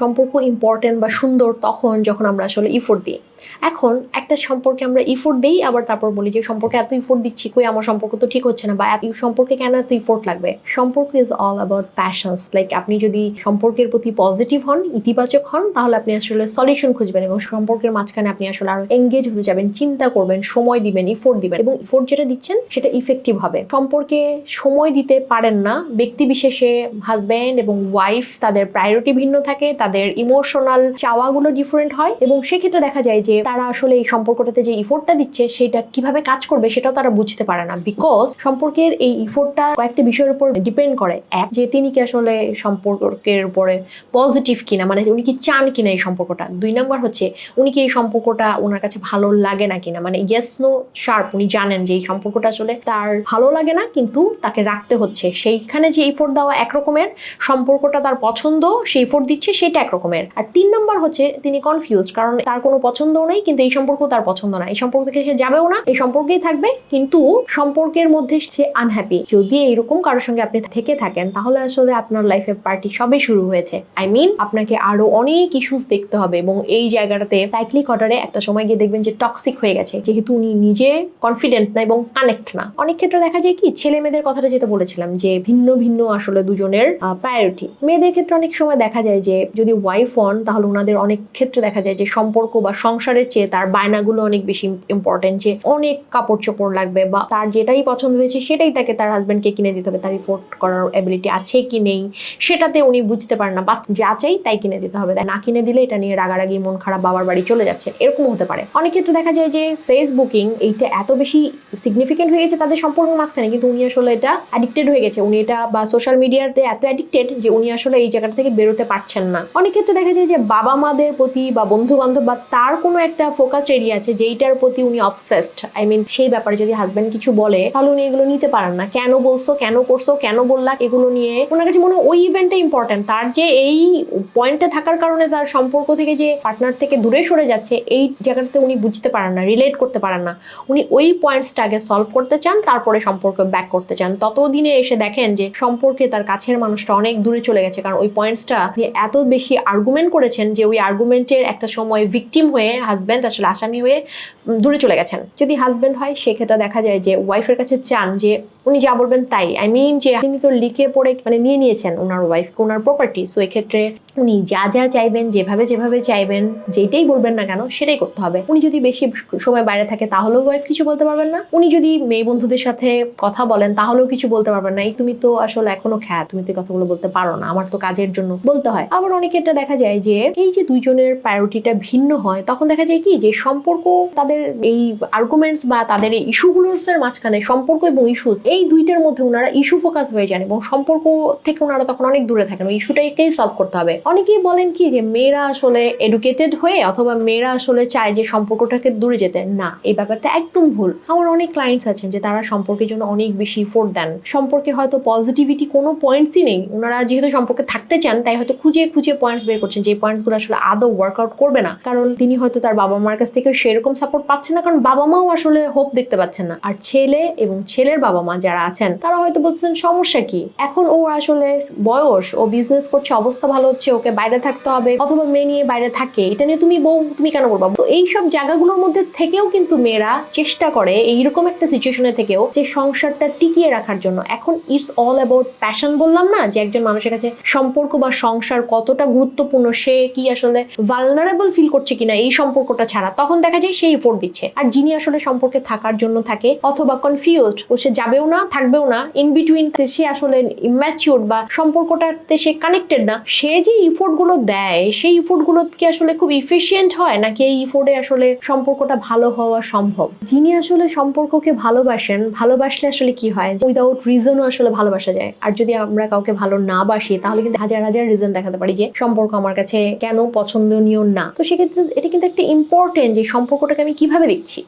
সম্পর্ক ইম্পর্টেন্ট বা সুন্দর তখন যখন আমরা আসলে ইফোর্ট দিই। এখন একটা সম্পর্কে আমরা ইফোর্ট দিই, আবার তারপর বলি যে, সম্পর্কে এত ইফোর্ট দিচ্ছি, কই আমার সম্পর্ক তো ঠিক হচ্ছে না? বা, এত, সম্পর্কে কেন এত ইফোর্ট লাগবে? সম্পর্ক is all about passions like আপনি যদি সম্পর্কের প্রতি পজিটিভ হন, ইতিবাচক হন, তাহলে আপনি আসলে সলিউশন খুঁজবেন এবং সম্পর্কের মাঝখানে আপনি আসলে আরও এঙ্গেজ হতে যাবেন, চিন্তা করবেন, সময় দিবেন ইফোর্ট দিবেন এবং ইফোর্ট যেটা দিচ্ছেন, সেটা ইফেক্টিভ হবে। সম্পর্কে সময় দিতে পারেন না, ব্যক্তি বিশেষে হাজব্যান্ড এবং ওয়াইফ তাদের প্রায়োরিটি ভিন্ন থাকে তাদের ইমোশনাল চাওয়াগুলো ডিফারেন্ট হয় এবং সেক্ষেত্রে দেখা যায় যে তারা আসলে এই সম্পর্কটাতে যে ইফোর্টটা দিচ্ছে, সেটা কীভাবে কাজ করবে সেটাও তারা বুঝতে পারে না। বিকজ সম্পর্কের এই ইফোর্টটা কয়েকটা বিষয়ের উপর ডিপেন্ড করে। এক, যে তিনি কি আসলে সম্পর্কের উপরে পজিটিভ কিনা মানে উনি কি চান কিনা এই সম্পর্কটা। দুই, নাম্বার হচ্ছে উনি কি এই সম্পর্কটা ওনার কাছে ভালো লাগে না কিনা। মানে ইয়েস নো শার্প উনি জানেন যে এই সম্পর্কটা আসলে তার ভালো লাগে না, কিন্তু তাকে রাখতে হচ্ছে। সেইখানে যে ইফোর্ট দেওয়া একরকমের, সম্পর্কটা তার পছন্দ, সেই ইফোর্ট দিচ্ছে সেটা একরকমের আর তিন নাম্বার হচ্ছে তিনি কনফিউজ কারণ তার কোনো পছন্দও নেই, কিন্তু এই সম্পর্ক তার পছন্দ না। এই সম্পর্ক থেকে সে যাবেও না, এই সম্পর্কেই থাকবে, কিন্তু সম্পর্কের মধ্যে সে আনহ্যাপি যদি এইরকম কারোর সঙ্গে আপনি থেকে থাকেন, তাহলে আসলে আপনার লাইফে পার্টি সবে শুরু হয়েছে। আই মিন আপনাকে আরও অনেক ইস্যুস দেখতে হবে, এবং এই জায়গাটাতে সাইক্লিক অর্ডারে একটা সময় গিয়ে দেখবেন যে টক্সিক হয়ে গেছে, যেহেতু উনি নিজে কনফিডেন্ট না এবং কানেক্ট না। অনেক ক্ষেত্রে দেখা যায় কি, ছেলে মেয়েদের কথাটা যেটা বলেছিলাম, যে ভিন্ন ভিন্ন আসলে দুজনের প্রায়োরিটি মেয়েদের ক্ষেত্রে অনেক সময় দেখা যায় যে যদি ওয়াইফ হন, তাহলে ওনাদের অনেক ক্ষেত্রে দেখা যায় যে সম্পর্ক বা সংসারের চেয়ে তার বায়নাগুলো অনেক বেশি ইম্পর্টেন্ট যে অনেক কাপড় চোপড় লাগবে বা তার যেটাই পছন্দ হয়েছে সেটাই তাকে তার হাজব্যান্ডকে কিনে দিতে হবে, তার রিপোর্ট করার এবিলিটি আছে কি নেই, সেটাতে উনি বুঝতে পারেন না, বা যা চাই তাই কিনে দিতে হবে। না কিনে দিলে এটা নিয়ে রাগারাগি, মন খারাপ, বাবার বাড়ি চলে যাচ্ছে এরকম হতে পারে। অনেক ক্ষেত্রে দেখা যায় যে ফেসবুকিং এইটা এত বেশি সিগনিফিকেন্ট হয়ে গেছে তাদের সম্পর্কের মাঝখানে, কিন্তু উনি আসলে এটা অ্যাডিক্টেড হয়ে গেছে। উনি এটা বা সোশ্যাল মিডিয়াতে এত অ্যাডিক্টেড যে উনি আসলে এই জায়গাটা থেকে বেরোতে পারছেন না। অনেক ক্ষেত্রে দেখা যায় যে বাবা মাদের প্রতি বা বন্ধু বান্ধব বা তার কোনো একটা ফোকাসড এরিয়া আছে যেইটার প্রতি উনি অবসেসড আই মিন সেই ব্যাপারে যদি হাজব্যান্ড কিছু বলে, তাহলে উনি এগুলো নিতে পারেন না। কেন বলছো, কেন করছ, কেন বললা, এগুলো নিয়ে ওনার কাছে মনে হয় ওই ইভেন্টটা ইম্পর্টেন্ট তার যে এই পয়েন্টে থাকার কারণে তার সম্পর্ক থেকে যে পার্টনার থেকে দূরে সরে যাচ্ছে, এই জায়গাটাতে উনি বুঝতে পারেন না রিলেট করতে পারেন না। উনি ওই পয়েন্টসটা আগে সলভ করতে চান, তারপরে সম্পর্ক ব্যাক করতে চান। ততদিনে এসে দেখেন যে সম্পর্কে তার কাছের মানুষটা অনেক দূরে চলে গেছে, কারণ ওই পয়েন্টসটা এত বেশি আর্গুমেন্ট করেছেন যে ওই আর্গুমেন্টের একটা সময় ভিকটিম হয়ে হাজব্যান্ড আসলে আসামি হয়ে দূরে চলে গেছেন। যদি হাজব্যান্ড হয়, সেক্ষেত্রে দেখা যায় যে ওয়াইফের কাছে চান যে উনি যা বলবেন তাই। আই মিন যে তিনি তো লিখে পড়ে মানে নিয়ে নিয়েছেন ওনার ওয়াইফকে ওনার প্রপার্টি সো এক্ষেত্রে উনি যা যা চাইবেন, যেভাবে যেভাবে চাইবেন যেটাই বলবেন না কেন, সেটাই করতে হবে। উনি যদি বেশি সময় বাইরে থাকে, তাহলেও ওয়াইফ কিছু বলতে পারবেন না। উনি যদি মেয়ে বন্ধুদের সাথে কথা বলেন, তাহলেও কিছু বলতে পারবেন না। এই তুমি তো আসলে এখনও খ্যাত, তুমি তো কথাগুলো বলতে পারো না। আমার তো কাজের জন্য বলতে হয়। আবার অনেক ক্ষেত্রে দেখা যায় যে এই যে দুইজনের প্রায়োরিটিটা ভিন্ন হয়, তখন দেখা যায় কি যে সম্পর্ক তাদের এই আর্গুমেন্টস বা তাদের এই ইস্যুগুলোর মাঝখানে সম্পর্ক এবং ইস্যুস এই দুইটার মধ্যে ওনারা ইস্যু ফোকাস হয়ে যান এবং সম্পর্ক থেকে ওনারা তখন অনেক দূরে থাকেন। ওই ইস্যুটাকেই সলভ করতে হবে। অনেকেই বলেন কি যে, মেয়েরা আসলে এডুকেটেড হয়ে অথবা মেয়েরা আসলে চায় যে সম্পর্কটাকে দূরে যেতে। না, এই ব্যাপারটা একদম ভুল। আমার অনেক ক্লায়েন্টস আছেন যে, তারা সম্পর্কের জন্য অনেক বেশি ফোর্ট দেন। সম্পর্কে হয়তো পজিটিভিটি কোনো পয়েন্টসই নেই। ওনারা যেহেতু সম্পর্কে থাকতে চান, তাই হয়তো খুঁজে খুঁজে পয়েন্টস বের করছেন যে পয়েন্টসগুলো আসলে আদৌ ওয়ার্কআউট করবে না। কারণ তিনি হয়তো তার বাবা মার কাছ থেকে সেরকম সাপোর্ট পাচ্ছেন না, কারণ বাবা মাও আসলে হোপ দেখতে পাচ্ছেন না। আর ছেলে এবং ছেলের বাবা মা যারা আছেন, তারা হয়তো বলছেন সমস্যা কি? এখন ও আসলে বয়স, ও বিজনেস করছে, অবস্থা ভালো হচ্ছে, ওকে বাইরে থাকতে হবে, অথবা মেয়ে নিয়ে বাইরে থাকে। এটা নিয়ে তুমি বউ, তুমি কেন করবা? তো এইসব জায়গাগুলোর মধ্যে থেকেও কিন্তু মেয়েরা চেষ্টা করে এইরকম একটা সিচুয়েশনে থেকেও যে সংসারটা টিকিয়ে রাখার জন্য। এখন ইটস অল অ্যাবাউট প্যাশন বললাম না, যে একজন মানুষের কাছে সম্পর্ক বা সংসার কতটা গুরুত্বপূর্ণ, সে কি আসলে ভালনারেবল ফিল করছে কিনা এই সম্পর্কটা ছাড়া। তখন দেখা যায় সেই ফোর দিচ্ছে। আর যিনি আসলে সম্পর্কে থাকার জন্য থাকে, অথবা কনফিউজড ও সে যাবেও না, থাকবেও না ইন বিটুইন সে আসলে ইম্যাচিউর বা সম্পর্কটাতে সে কানেক্টেড না, সে যে ইফোর্টগুলো দেয়, সেই ইফোর্টগুলো কি আসলে খুব ইফিসিয়েন্ট হয়? নাকি এই ইফোর্টে আসলে সম্পর্কটা ভালো হওয়া সম্ভব? যিনি আসলে সম্পর্ককে ভালোবাসেন, ভালোবাসলে আসলে কি হয়? উইদাউট রিজনও আসলে ভালোবাসা যায়। আর যদি আমরা কাউকে ভালো না বাসি, তাহলে কিন্তু হাজার হাজার রিজন দেখাতে পারি যে সম্পর্ক আমার কাছে কেন পছন্দনীয় না। তো সেক্ষেত্রে এটা কিন্তু একটা ইম্পর্টেন্ট যে সম্পর্কটাকে আমি কীভাবে দেখছি?